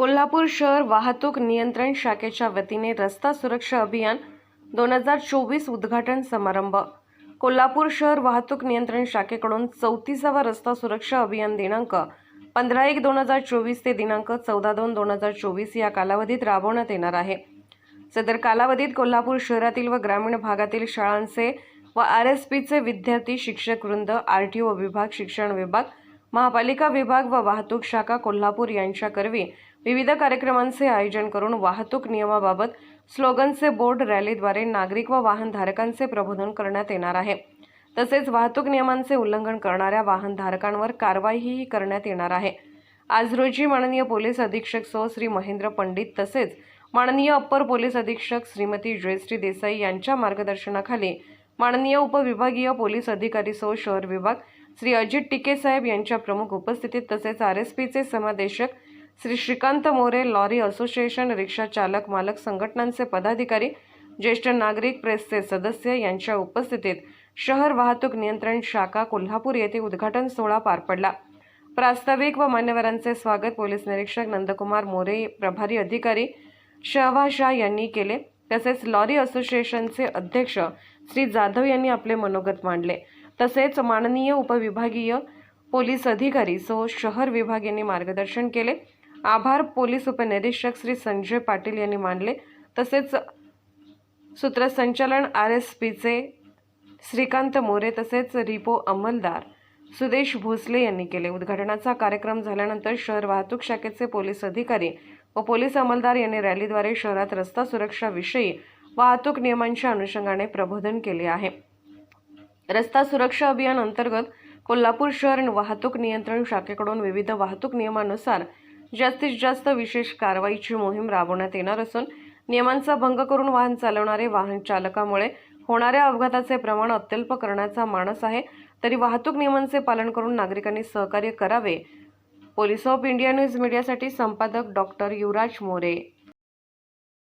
कोल्हापूर शहर वाहतूक नियंत्रण शाखेच्या वतीने रस्ता सुरक्षा अभियान दोन हजार चोवीस उद्घाटन समारंभ. कोल्हापूर शहर वाहतूक नियंत्रण शाखेकडून चौतीसावा रस्ता सुरक्षा अभियान दिनांक पंधरा एक दोन हजार चोवीस ते दिनांक चौदा दोन दोन हजार चोवीस या कालावधीत राबवण्यात येणार आहे. सदर कालावधीत कोल्हापूर शहरातील व ग्रामीण भागातील शाळांचे व आर एस पीचे विद्यार्थी शिक्षक वृंद आर टी ओ विभाग शिक्षण विभाग महापालिका विभाग व वाहतूक शाखा कोल्हापूर यांच्याकरवी विविध कार्यक्रमांचे आयोजन करून वाहतूक नियमाबाबत स्लोगनचे बोर्ड रॅलीद्वारे नागरिक व वाहनधारकांचे प्रबोधन करण्यात येणार आहे. तसेच वाहतूक नियमांचे उल्लंघन करणाऱ्या वाहनधारकांवर कारवाईही करण्यात येणार आहे. आज रोजी माननीय पोलीस अधीक्षक सौ श्री महेंद्र पंडित तसेच माननीय अप्पर पोलीस अधीक्षक श्रीमती जयश्री देसाई यांच्या मार्गदर्शनाखाली माननीय उपविभागीय पोलीस अधिकारी सौ शहर विभाग श्री अजित टिके साहेब यांच्या प्रमुख उपस्थितीत तसेच आर एस पीचे समादेशक श्री श्रीकांत मोरे लॉरी असोसिएशन रिक्षा चालक मालक संघटनांचे पदाधिकारी ज्येष्ठ नागरिक प्रेसचे सदस्य यांच्या उपस्थितीत शहर वाहतूक नियंत्रण शाखा कोल्हापूर येथे उद्घाटन सोहळा पार पडला. प्रास्ताविक व मान्यवरांचे स्वागत पोलीस निरीक्षक नंदकुमार मोरे प्रभारी अधिकारी शहवा शाह यांनी केले. तसेच लॉरी असोसिएशनचे अध्यक्ष श्री जाधव यांनी आपले मनोगत मांडले. तसेच माननीय उपविभागीय पोलीस अधिकारी सो शहर विभाग यांनी मार्गदर्शन केले. आभार पोलीस उपनिरीक्षक श्री संजय पाटील यांनी मानले. तसेच सूत्रसंचालन आर एस पीचे श्रीकांत मोरे तसेच रिपो अंमलदार सुदेश भोसले यांनी केले. उद्घाटनाचा कार्यक्रम झाल्यानंतर शहर वाहतूक शाखेचे पोलीस अधिकारी व पोलीस अंमलदार यांनी रॅलीद्वारे शहरात रस्ता सुरक्षाविषयी वाहतूक नियमांच्या अनुषंगाने प्रबोधन केले आहे. रस्ता सुरक्षा अभियान अंतर्गत कोल्हापूर शहर वाहतूक नियंत्रण शाखेकडून विविध वाहतूक नियमानुसार जास्तीत जास्त विशेष कारवाईची मोहीम राबवण्यात येणार असून नियमांचा भंग करून वाहन चालवणारे वाहन चालकामुळे होणाऱ्या अपघाताचे प्रमाण अत्यल्प करण्याचा मानस आहे. तरी वाहतूक नियमांचे पालन करून नागरिकांनी सहकार्य करावे. पोलीस ऑफ इंडिया न्यूज मीडियासाठी संपादक डॉक्टर युवराज मोरे.